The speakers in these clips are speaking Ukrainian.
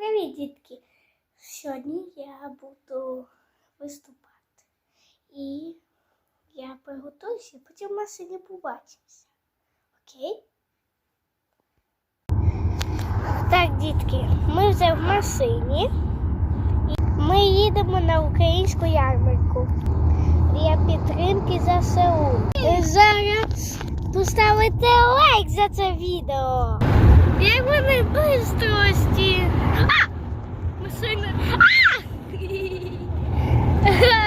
Привіт, дітки! Сьогодні я буду виступати. І я приготуюся, потім в машині побачимося. Окей? Так, дітки, ми вже в машині. І Ми їдемо на українську ярмарку для підтримки ЗСУ. І Зараз поставите лайк за це відео. Як вони бистрості. А! Машина. А! Ай!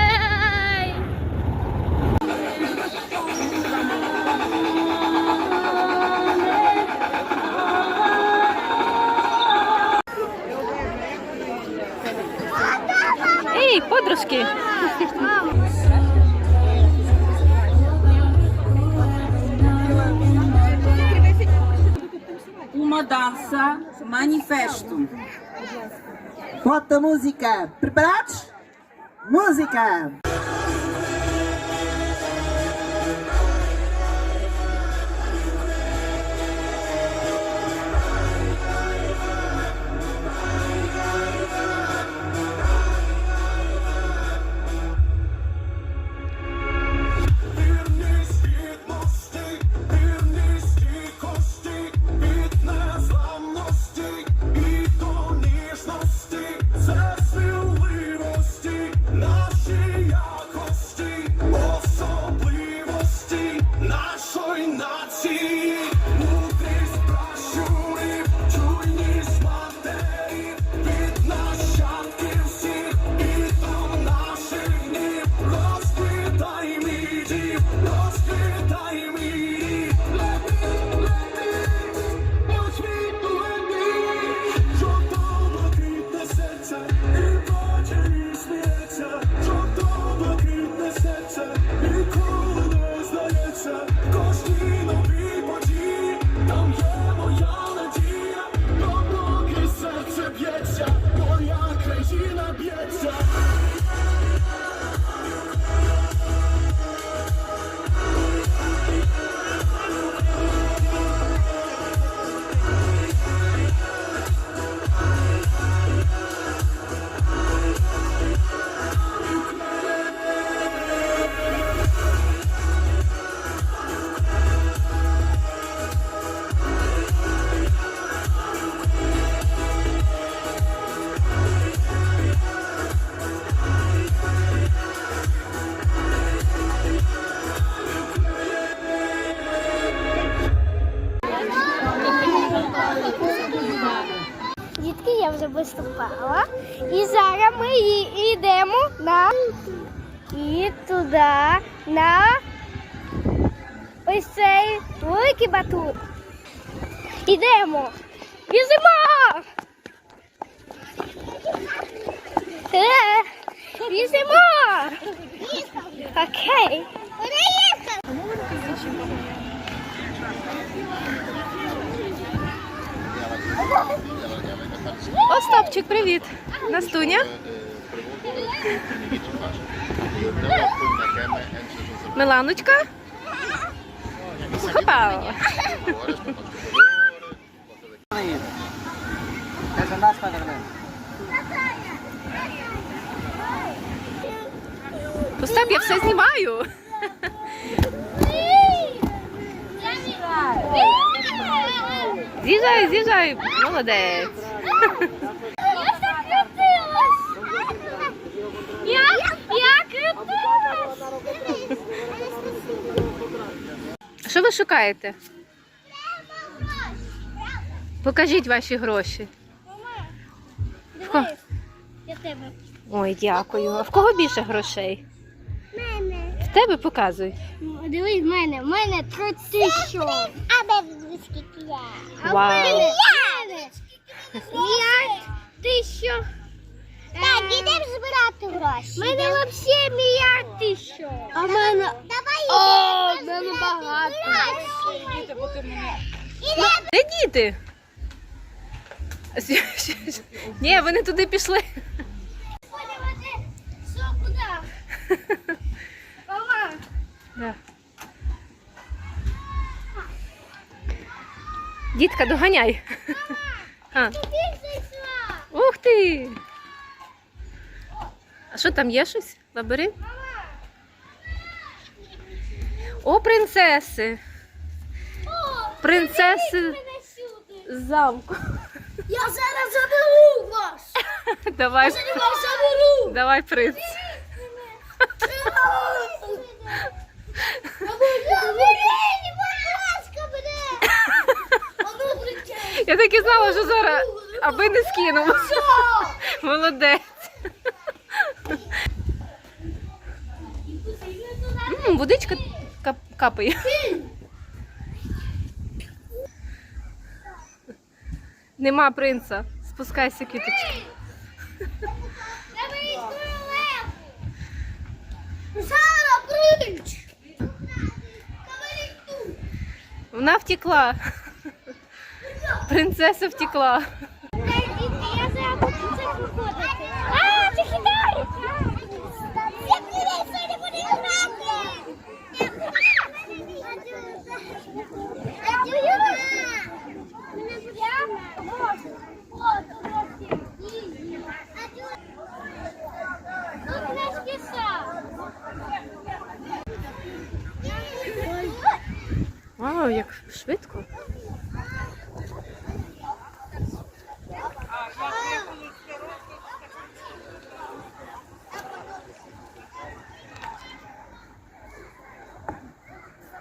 Dança manifesto. Bota música. Preparados? Música! І туди, на ось цей великий батут. Ідемо. Біжимо! Е, Біжимо! Окей. Остапчик, привіт! Настуня. Миланочка. Spider-Man? Остап, я все знімаю. З'їжджай, з'їжджай. Молодець. Я так крутилась! Я, я крутилась! Що ви шукаєте? Покажіть ваші гроші. Диви, я тебе. Ой, дякую. А в кого більше грошей? Мене. В тебе показуй. Дивись, в мене, в мене 30 тисяч. А де скільки я? А в Вау. мене мільярд. Мільярд тисяч. Так, ідемо збирати гроші. В мене взагалі мільярд тисяч. А в мене... Давай О, в мене багато. Де діти? Ні, вони туди пішли. Да. Дітка, доганяй. А. Ух ти! А що там є щось? Лабіринт? О, принцеси! Принцеси з замку. Я зараз заберу вас! Давай, Я вас заберу! давай, принц. Я так і знала, що зараз аби не скинув. Молодець. М, Водичка кап- капає. Нема принца. Спускайся, королеву! Сара, ту! Вона втекла. Принцеса втекла. Я зараз буду це виходити. А, це хитар! Я привіт, сьогодні буду грати! Вау, як швидко.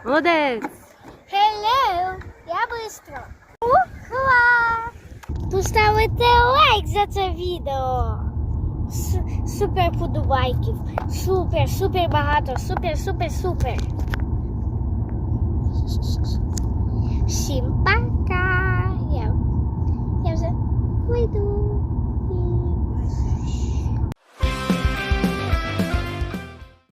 Молодець. Hello, я быстро. Ухла! Поставите лайк за це відео. С- супер подобайків. Супер, супер багато. Супер, супер, супер. Всім пока! Я, я вже вийду.